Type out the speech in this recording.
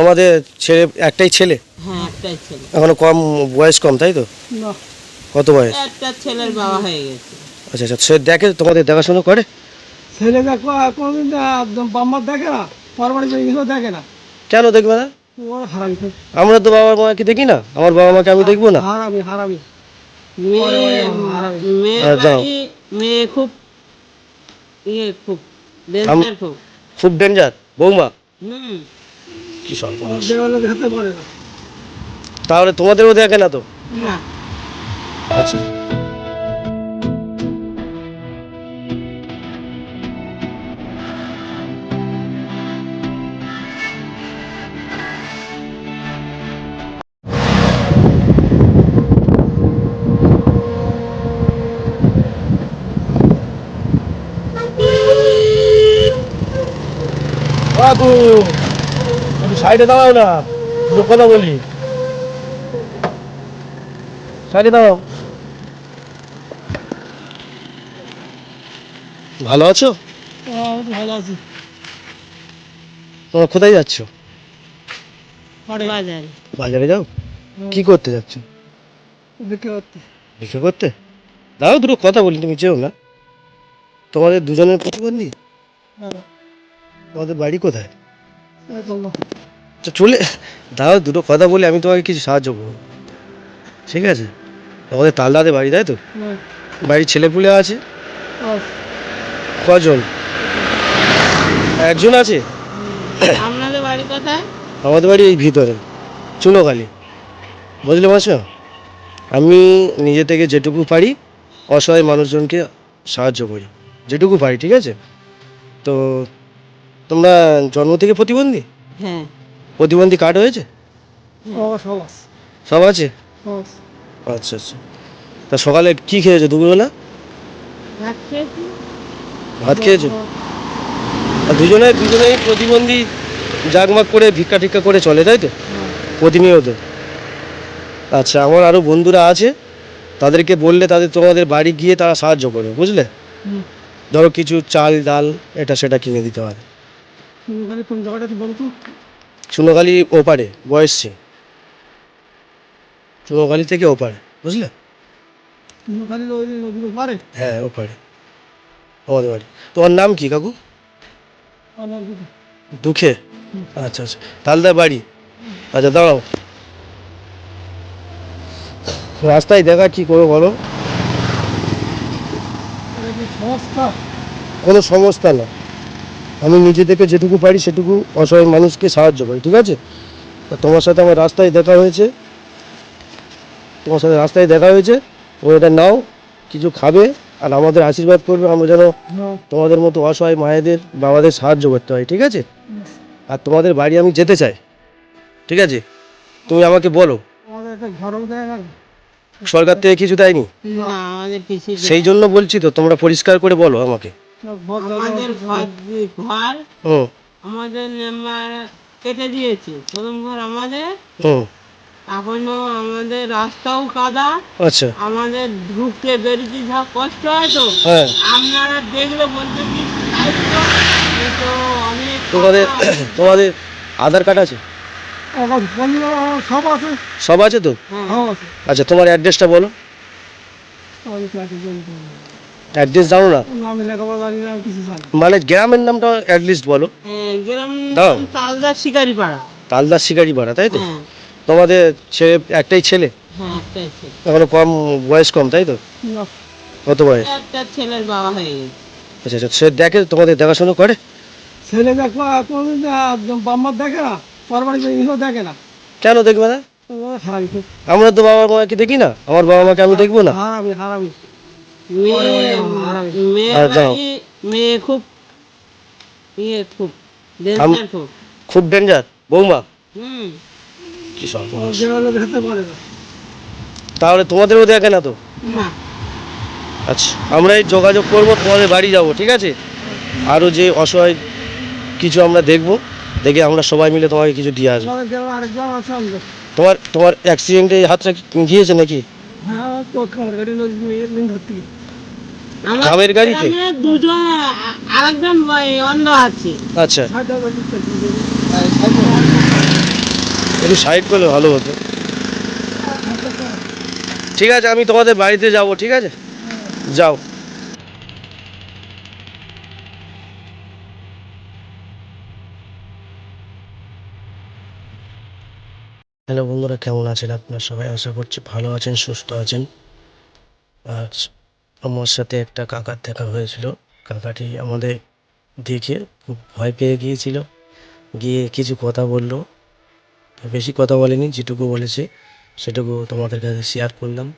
তোমাদের ছেলে একটাই ছেলে? হ্যাঁ একটাই ছেলে। এখনও কম বয়স কম তাই তো? না। কত বয়স? একটা ছেলের বাবা হয়ে গেছে। আচ্ছা আচ্ছা সে দেখে তোমাদের দেখাশোনা করে? ছেলে দেখো কোনোদিন বাম্মার দেখে না পরবাড়ি বেরিয়ে দেখে না। কেন দেখবে না? ও আমরা তো বাবা মাকে দেখি না আমার বাবা মাকে আমি দেখব না। হারামি হারামি। মেয়ে খুব ইয়ে খুব খুব। খুব ডেঞ্জার বৌমা? হুম। কি সর্বনাশ? দেওয়ালে দেখতে পারে না। তাহলে তোমাদেরও দেখে না তো? না। আচ্ছা। বাবু। একটু সাইডে দাঁড়াও না দুটো কথা বলি। সাইডে দাঁড়াও। ভালো আছো? ভালো আছি। তোমার কোথায় যাচ্ছ? বাজারে। বাজারে যাও? কি করতে যাচ্ছ? দেখতে পাচ্ছি ভিক্ষা করতে? দাও দুটো কথা বলি তুমি চেও না। তোমাদের দুজনের প্রতিবন্ধী? তোমাদের বাড়ি কোথায়? তো চলে দাও দুটো কথা বলে আমি তোমাকে কিছু সাহায্য করব। ঠিক আছে? তোমাদের তালদাতে বাড়ি তাই তো? বাড়ির ছেলেপুলে আছে? কজন? একজন আছে? আপনাদের বাড়ি কোথায়? আমাদের বাড়ি এই ভিতরে চুনোখালি। বুঝলে মাসা আমি নিজে থেকে যেটুকু পারি অসহায় মানুষজনকে সাহায্য করি। যেটুকু পারি ঠিক আছে? তো তোমরা জন্ম থেকে প্রতিবন্ধী? হ্যাঁ। প্রতিবন্ধী কার্ড হয়েছে? সব আছে। সব আছে? আচ্ছা আচ্ছা। তা সকালে কি খেয়েছো দুপুরবেলা? ভাত খেয়েছি। ভাত খেয়েছো? আর দুজনে দুজনেই প্রতিবন্ধী জাগমাগ করে ভিক্ষা টিক্ষা করে চলে তাই তো? প্রতিনিয়ত। আচ্ছা আমার আরও বন্ধুরা আছে। তাদেরকে বললে তাদের তোমাদের বাড়ি গিয়ে তারা সাহায্য করবে বুঝলে? ধরো কিছু চাল ডাল এটা সেটা কিনে দিতে পারে। চুনোখালি ওপারে বয়সছে চুনোখালি থেকে ওপারে বুঝলে? হ্যাঁ ওপারে। আমাদের বাড়ি। তোমার নাম কি কাকু? দুঃখে। আচ্ছা আচ্ছা। তালদা বাড়ি। আচ্ছা দাঁড়াও। রাস্তায় দেখা কি করব বলো? সংস্থা? কোনো সমস্যা না। আমি নিজে থেকে যেটুকু পারি সেটুকু অসহায় মানুষকে সাহায্য করি ঠিক আছে? তোমার সাথে আমার রাস্তায় দেখা হয়েছে। তোমার সাথে রাস্তায় দেখা হয়েছে। ও এটা নাও কিছু খাবে আর আমাদের আশীর্বাদ করবে। আমরা যেন তোমাদের মতো অসহায় মায়েদের বাবাদের সাহায্য করতে হয় ঠিক আছে? আর তোমাদের বাড়ি আমি যেতে চাই ঠিক আছে? তুমি আমাকে বলো। সরকার থেকে কিছু দেয়নি। সেই জন্য বলছি তো তোমরা পরিষ্কার করে বলো আমাকে। আমাদের ঘর আমাদের নাম্বার কেটে দিয়েছে। প্রথম ঘর আমাদের হুম এখনও আমাদের রাস্তাও কাদা। আচ্ছা। আমাদের ঢুকতে বেরিয়ে সব কষ্ট হয় তো। হ্যাঁ। আপনারা দেখলে বলতে কি তোমাদের তোমাদের আধার কার্ড আছে? সব আছে। সব আছে তো? হ্যাঁ। আছে আচ্ছা তোমার অ্যাড্রেসটা বলো। অ্যাড্রেস জানো না? আমি লেখাপড়া জানি না কিছু জানি মানে গ্রামের নামটা অ্যাটলিস্ট বলো। হ্যাঁ, গ্রাম দাও। তালদার শিকারি পাড়া তালদার শিকারি পাড়া তাই তো? হ্যাঁ। তোমাদের ছেলে একটাই ছেলে? হ্যাঁ একটাই ছেলে। এখনও কম বয়স কম তাই তো? কত বয়স? একটা ছেলের বাবা হয়ে গেছে। আচ্ছা আচ্ছা সে দেখে তোমাদের দেখাশোনা করে? ছেলে দেখো বাম্মার দেখে না পরবাড়ি বেরিয়ে দেখে না। কেন দেখবে না। আমরা তো বাবা মাকে দেখি না আমার বাবা মাকে আমি দেখব না। হারামি হারামি। খুব ডেঞ্জার বৌমা। হুম কি ও তাহলে দেখে না তো? আচ্ছা আমরা এই যোগাযোগ করব, তোমাদের বাড়ি যাব, ঠিক আছে? আরও যে অসহায় কিছু আমরা দেখব, দেখে আমরা সবাই মিলে তোমাকে কিছু দিয়ে আসব। তোমার তোমার অ্যাক্সিডেন্টে হাতটা গিয়েছে নাকি? হ্যাঁ খাবার গাড়িতে? দুজন আরেকজন আছে। আচ্ছা। একটু সাইড করলে ভালো হতো। ঠিক আছে আমি তোমাদের বাড়িতে যাব ঠিক আছে? যাও। হ্যালো বন্ধুরা কেমন আছেন আপনারা সবাই? আশা করছি ভালো আছেন সুস্থ আছেন। আর আমার সাথে একটা কাকার দেখা হয়েছিল। কাকাটি আমাদের দেখে খুব ভয় পেয়ে গিয়েছিল। গিয়ে কিছু কথা বলল। বেশি কথা বলেনি, যেটুকু বলেছে সেটুকু তোমাদের কাছে শেয়ার করলাম।